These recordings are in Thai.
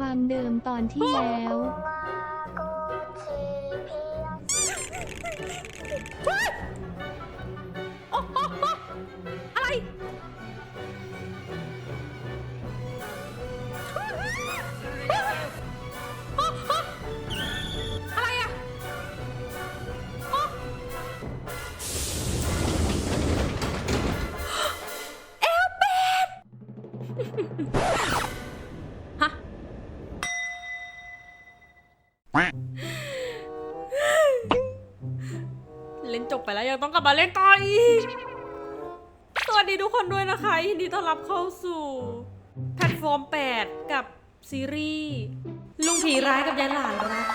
ความเดิมตอนที่แล้ว มาเล่นต่ออีก สวัสดีทุกคนด้วยนะคะยินดีต้อนรับเข้าสู่แพลตฟอร์ม 8 กับซีรีส์ลุงผีร้ายกับยายหลานรัก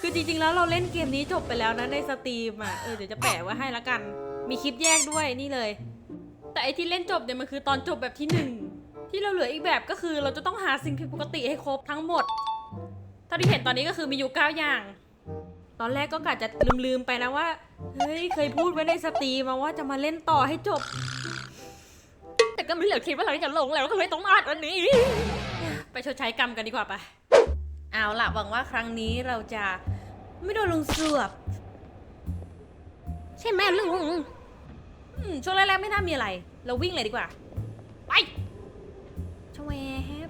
คือจริงๆแล้วเราเล่นเกมนี้จบไปแล้วนะในสตรีมอะ เออเดี๋ยวจะแปะไว้ให้ละกัน มีคลิปแยกด้วยนี่เลย แต่ไอที่เล่นจบเนี่ยมันคือตอนจบแบบที่หนึ่งที่เราเหลืออีกแบบก็คือเราจะต้องหาสิ่งผิดปกติให้ครบทั้งหมดเท่าที่เห็นตอนนี้ก็คือมีอยู่เก้าอย่าง ตอนแรกก็กะจะลืมๆไปนะว่า เฮ้ย เคยพูดไว้ในสตรีมมาว่าจะมาเล่นต่อให้จบ แต่ก็ไม่เหลือคิดว่าเราจะลงแล้วก็เลยต้องอ่านวันนี้ ไปชดใช้กรรมกันดีกว่าปะเอาล่ะหวังว่าครั้งนี้เราจะไม่โดนลุงสวบใช่ไหมลุงอืมช่วงแรกๆไม่น่ามีอะไร เราวิ่งเลยดีกว่า ไปชวบ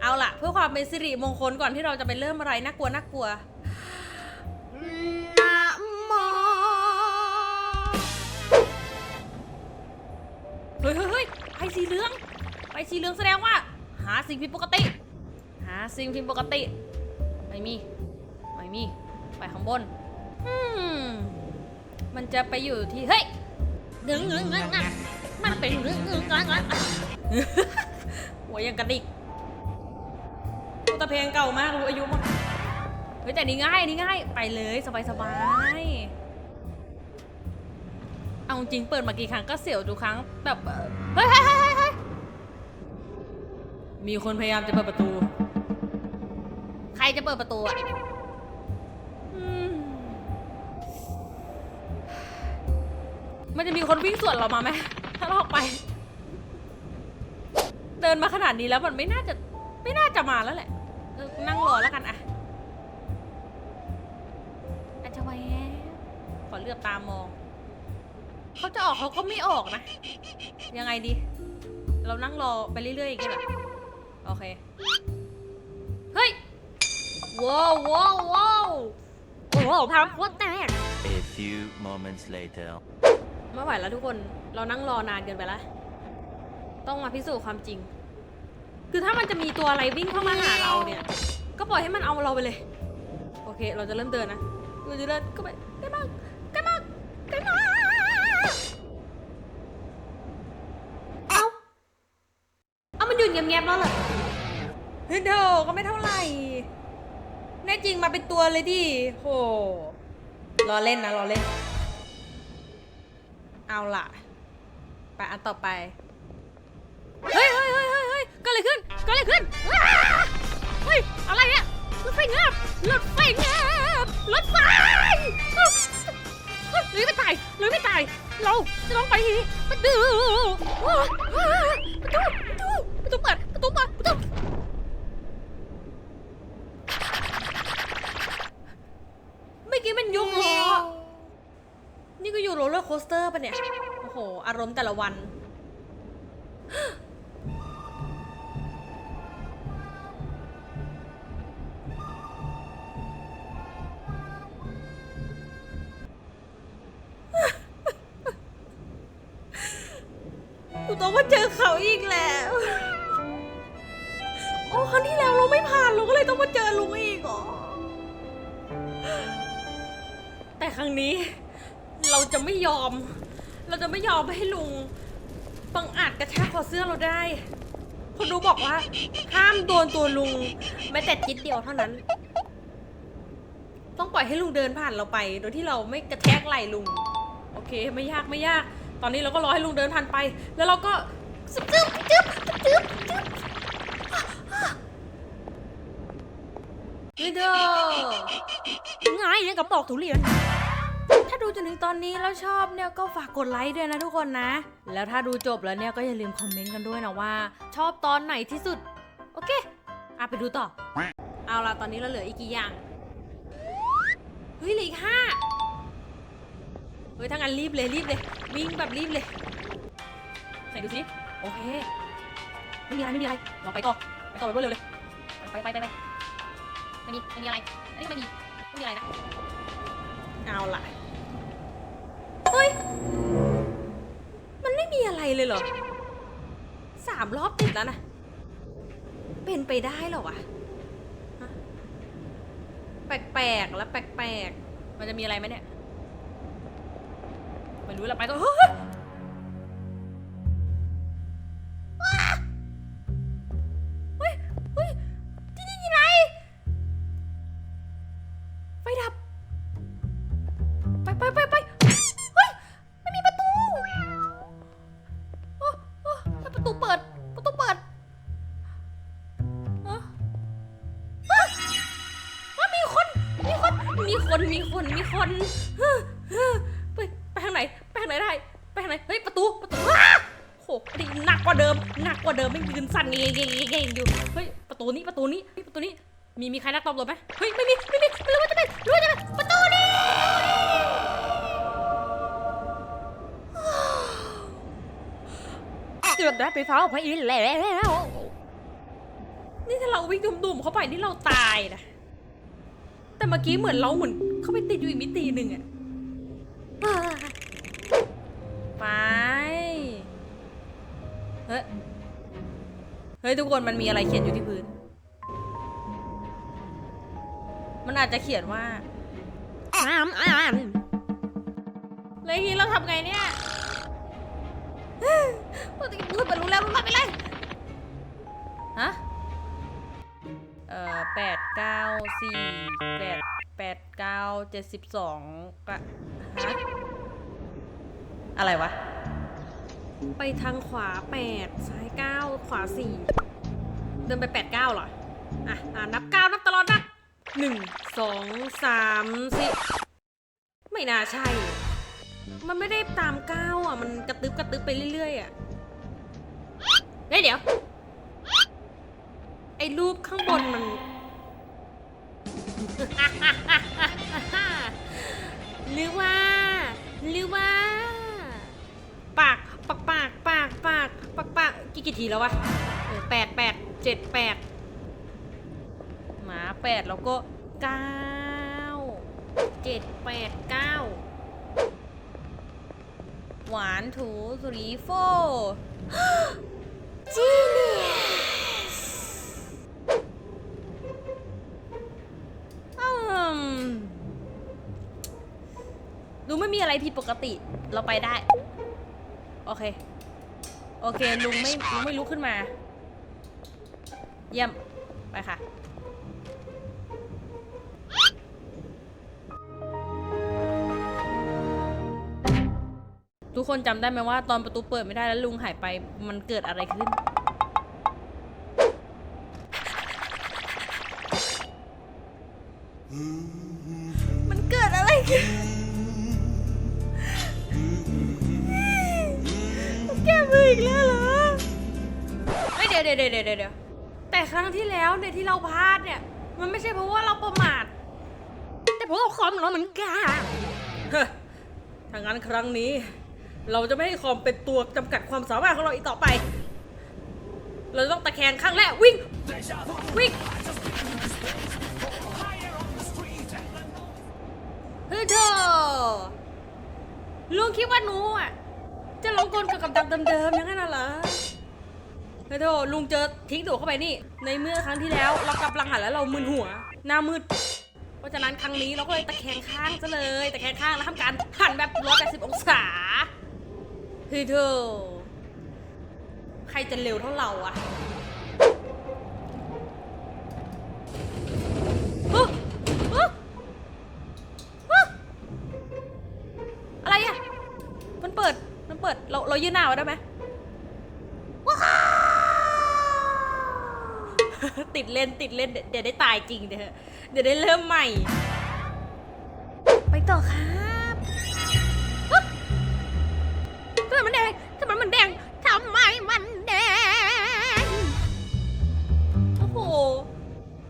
เอาล่ะ เพื่อความเป็นสิริมงคลก่อนที่เราจะไปเริ่มอะไรน่ากลัวน่ากลัว สีเหลือง ไปสีเหลืองแสดงว่า หาสิ่งผิดปกติ หาสิ่งผิดปกติ ไม่มี ไม่มี ไปข้างบน อืม มันจะไปอยู่ที่ เฮ้ยเงึงเงึงเงึงอมันเป็นเงึงเงึงเงึงอหัวยังกระดิกโอ้แต่เพลงเก่ามากรู้อายุมากเฮ้ยแต่นี่ง่ายนี่ง่าย ไปเลยสบายสบายเอาจริงเปิดมากี่ครั้งก็เสียวทุกครั้งแบบเฮ้ยเฮ้ยเฮ้ยเฮ้ยเฮ้ย มีคนพยายามจะเปิดประตู ใครจะเปิดประตูอะอืมมันจะมีคนวิ่งสวนเรามาไหมถ้าเราออกไป เดินมาขนาดนี้แล้วมันไม่น่าจะไม่น่าจะมาแล้วแหละเออนั่งรอแล้วกันอะอาจจะไว้แฮะขอเลือบตามอง เขาจะออกเขาก็ไม่ออกนะ ยังไงดี เรานั่งรอไปเรื่อยๆอย่างเงี้ยเหรอ โอเค เฮ้ยว้าวว้าวว้าวโอ้โหพาพวดแตก A few moments later. ไม่ไหวแล้วทุกคน เรานั่งรอนานเกินไปแล้ว ต้องมาพิสูจน์ความจริง คือถ้ามันจะมีตัวอะไรวิ่งเข้ามาหาเราเนี่ย ก็ปล่อยให้มันเอาเราไปเลย โอเค เราจะเริ่มเดินนะ เราจะเดินก็ไปใกล้มากใกล้มากใกล้มากเอาเอามันหยุดเงียบๆแล้วเหรอ เฮ้ยเดอก็ไม่เท่าไหร่ แน่จริงมาเป็นตัวเลยดิโหรอเล่นนะรอเล่น เอาล่ะ ไปอันต่อไป เฮ้ยเฮ้ยเฮ้ยเฮ้ยเฮ้ยก็อะไรขึ้นก็อะไรขึ้นว้าเฮ้ย อะไรเนี่ยรถไฟเงาบรถไฟเงาบรถไฟหรือไม่ตายหรือไม่ตาย เราจะต้องไปประตูว้าวว้าวประตูประตูประตูเปิดประตูเปิดประตูเมื่อ กี้มันยุบล้อนี่ก็อยู่โรลเลอร์โคสเตอร์ปะเนี่ย โอ้โห อารมณ์แต่ละวัน กูต้องมาเจอเขาอีกแล้ว โอ้ ครั้งที่แล้วเราไม่ผ่านเราก็เลยต้องมาเจอลุงอีกเหรอ แต่ครั้งนี้ เราจะไม่ยอม เราจะไม่ยอมให้ลุงบังอาจกระชากคอเสื้อเราได้คนดูบอกว่า ห้ามโดนตัวลุงแม้แต่จิตเดียวเท่านั้น ต้องปล่อยให้ลุงเดินผ่านเราไป โดยที่เราไม่กระแทกไหล่ลุง โอเคไม่ยากไม่ยาก ตอนนี้เราก็รอให้ลุงเดินผ่านไป แล้วเราก็ซึบซึบจึ๊บจึ๊บจึ๊บนี่เด้อง่ายเนี่ยกับปอกทุเรียน ดูจนถึงตอนนี้แล้วชอบเนี่ยก็ฝากกดไลค์ด้วยนะทุกคนนะ แล้วถ้าดูจบแล้วเนี่ยก็อย่าลืมคอมเมนต์กันด้วยนะว่า ชอบตอนไหนที่สุด โอเคอะไปดูต่อ เอาละตอนนี้เราเหลืออีกกี่อย่าง เฮ้ยเหลืออีกห้าเฮ้ยถ้างั้นรีบเลยรีบเลย วิ่งแบบรีบเลยไหนดูสิโอเคไม่มีอะไรไม่มีอะไรเราไปต่อไปต่อไปรวดเร็วเลยไปไปไปไปไม่มีไม่มีอะไรอันนี้ก็ไม่มีไม่มีอะไรนะเอาล่ะ ฮ้ย มันไม่มีอะไรเลยเหรอสามรอบติดแล้วนะ เป็นไปได้เหรอวะแปลกๆแล้วแปลกๆมันจะมีอะไรไหมเนี่ยไม่รู้ละไปก็เฮ้ย มีคนมีคนมีคนเฮ้อเฮ้อไปไปทางไหนไปทางไหนได้ไปทางไหนเฮ้ยประตูประตูอ้าโหอันนี้หนักกว่าเดิมหนักกว่าเดิมไม่ยืนสั่นเงี้ยเงี้ยเงี้ยเงี้ยอยู่เฮ้ยประตูนี้ประตูนี้เฮ้ยประตูนี้มีมีใครนักตบรถไหมเฮ้ยไม่มีไม่มีไม่รู้ว่าจะเป็นไม่รู้ว่าจะเป็นประตูนี้เดือดได้ไปฟ้าไปอีกแล้วนี่ถ้าเราวิ่งดุ่มๆเข้าไปนี่เราตายนะ แต่เมื่อกี้เหมือนเราเหมือนเข้าไปติดอยู่อีกมิติหนึ่งอะไป เฮ้ย เฮ้ยทุกคนมันมีอะไรเขียนอยู่ที่พื้น มันอาจจะเขียนว่าอ้ามอ้ามเลยทีเราทำไงเนี่ยพูดไปรู้แล้วรู้มาไปเลย ฮะ อ่อแปดเก้าสี่แปดแปดเก้าเจ็ดสิบสองกะฮะอะไรวะ ไปทางขวาแปดซ้ายเก้าขวาสี่เดินไปแปดเก้าเหรอ อะอะนับเก้านับตลอดนะหนึ่งสองสามสี่ไม่น่าใช่ มันไม่ได้ตามก้าวอะ มันกระตึบกระตึบไปเรื่อยๆอะเฮ้ยเดี๋ยว ไอ้รูปข้างบนมัน หรือว่า หรือว่า ปาก ปากปากปากปากปากปากกี่กี่ทีแล้ววะแปดแปดเจ็ดแปดหมาแปดแล้วก็เก้าเจ็ดแปดเก้าหวานถูสรีโฟ Genius อืมดู ไม่มีอะไรผิดปกติ เราไปได้ โอเค โอเค ลุงไม่ลุงไม่ลุกขึ้นมา เยี่ยม ไปค่ะ ทุกคนจำได้ไหมว่าตอนประตูเปิดไม่ได้แล้วลุงหายไป มันเกิดอะไรขึ้นมันเกิดอะไรขึ้น ออีกแล้วเหรอเฮ้ยเดี๋ยวเดี๋ยวเดี๋ยวเดี๋ยวเดี๋ยวแต่ครั้งที่แล้วเนี่ยที่เราพลาดเนี่ย มันไม่ใช่เพราะว่าเราประมาท แต่เพราะเราคอมเราเหมือนกันเฮ้ยถ้างั้นครั้งนี้ เราจะไม่ให้คอมเป็นตัวจำกัดความสามารถของเราอีกต่อไป เราต้องตะแคงข้างแรกวิ่ง วิ่งเฮ้ยเธอลุงคิดว่าหนูอะ จะลงกลกับกับดักเดิมๆอย่างนั้นน่ะเหรอเฮ้ยเธอลุงเจอทิ้งตัวเข้าไปนี่ ในเมื่อครั้งที่แล้วเรากำลังหันแล้วเรามึนหัว หน้ามืด เพราะฉะนั้นครั้งนี้เราก็เลยตะแคงข้างซะเลย ตะแคงข้างแล้วทำการหันแบบ 180 องศาเฮ้ยเธอใครจะเร็วเท่าเราอะ ยื่นหน้ามาได้ไหมติดเล่นติดเล่นเดี๋ยวได้ตายจริงเดี๋ยวเดี๋ยวได้เริ่มใหม่ ไปต่อครับทำไมมันแดงทำไมมันแดงทำไมมันแดงโอ้โห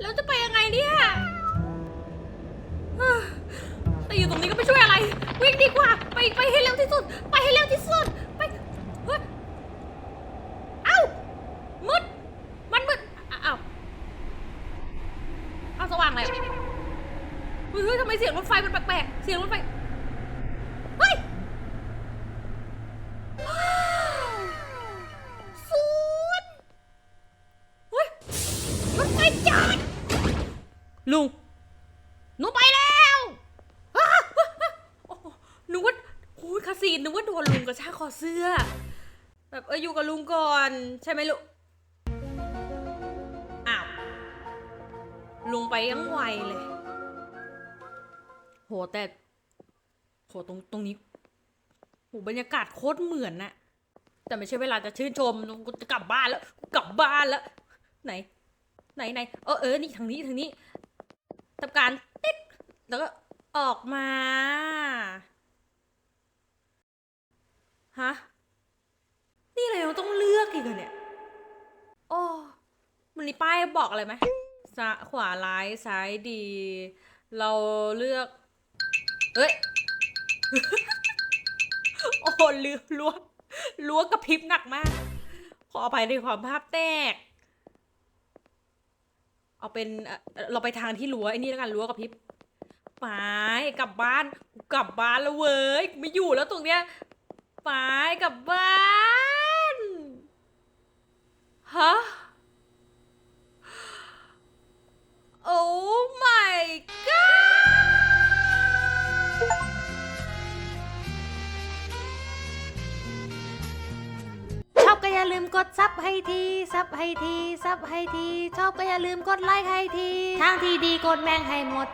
แล้วจะไปยังไงเนี่ยแต่อยู่ตรงนี้ก็ไม่ช่วยอะไร วิ่งดีกว่า ไปไปให้เร็วที่สุด ไปให้เร็วที่สุด อาสว่างแล้วเฮ้ยเฮ้ยทำไมเสียงรถไฟมันแปลกๆ เสียงรถไฟ เฮ้ยว้าวศูนย์เฮ้ยรถไฟจอดลุงหนูไปแล้วอ้าวโอ้โหหนูว่าโอ้ยคาซีนหนูว่าโดนลุงกระชากคอเสื้อ แบบเอออยู่กับลุงก่อน ใช่ไหมลุง ลุงไปยังไวเลย โหแต่โหตรงตรงนี้โหบรรยากาศโคตรเหมือนน่ะแต่ไม่ใช่เวลาจะชื่นชมกูจะกลับบ้านแล้วกูกลับบ้านแล้ว ไหน ไหนไหนเออเออนี่ทางนี้ทางนี้ทำการติ๊กแล้วก็ออกมาฮะนี่อะไรเราต้องเลือกอีกเหรอเนี่ยโอ้มันมีป้ายบอกอะไรไหม ซ้ายขวาร้ายซ้ายดี เราเลือก เอ้ย โอ้ลืมล้วล้วกระพริบหนักมาก ขออภัยในความภาพแตก เอาเป็นเราไปทางที่รั้วไอ้นี่แล้วกันรั้วกับพริบไปกลับบ้านกลับบ้านแล้วเว้ยไม่อยู่แล้วตรงเนี้ยไปกลับบ้าน ทีซับให้ทีซับให้ที ชอบก็อย่าลืมกดไลค์ให้ทีทางที่ดีกดแม่งให้หมด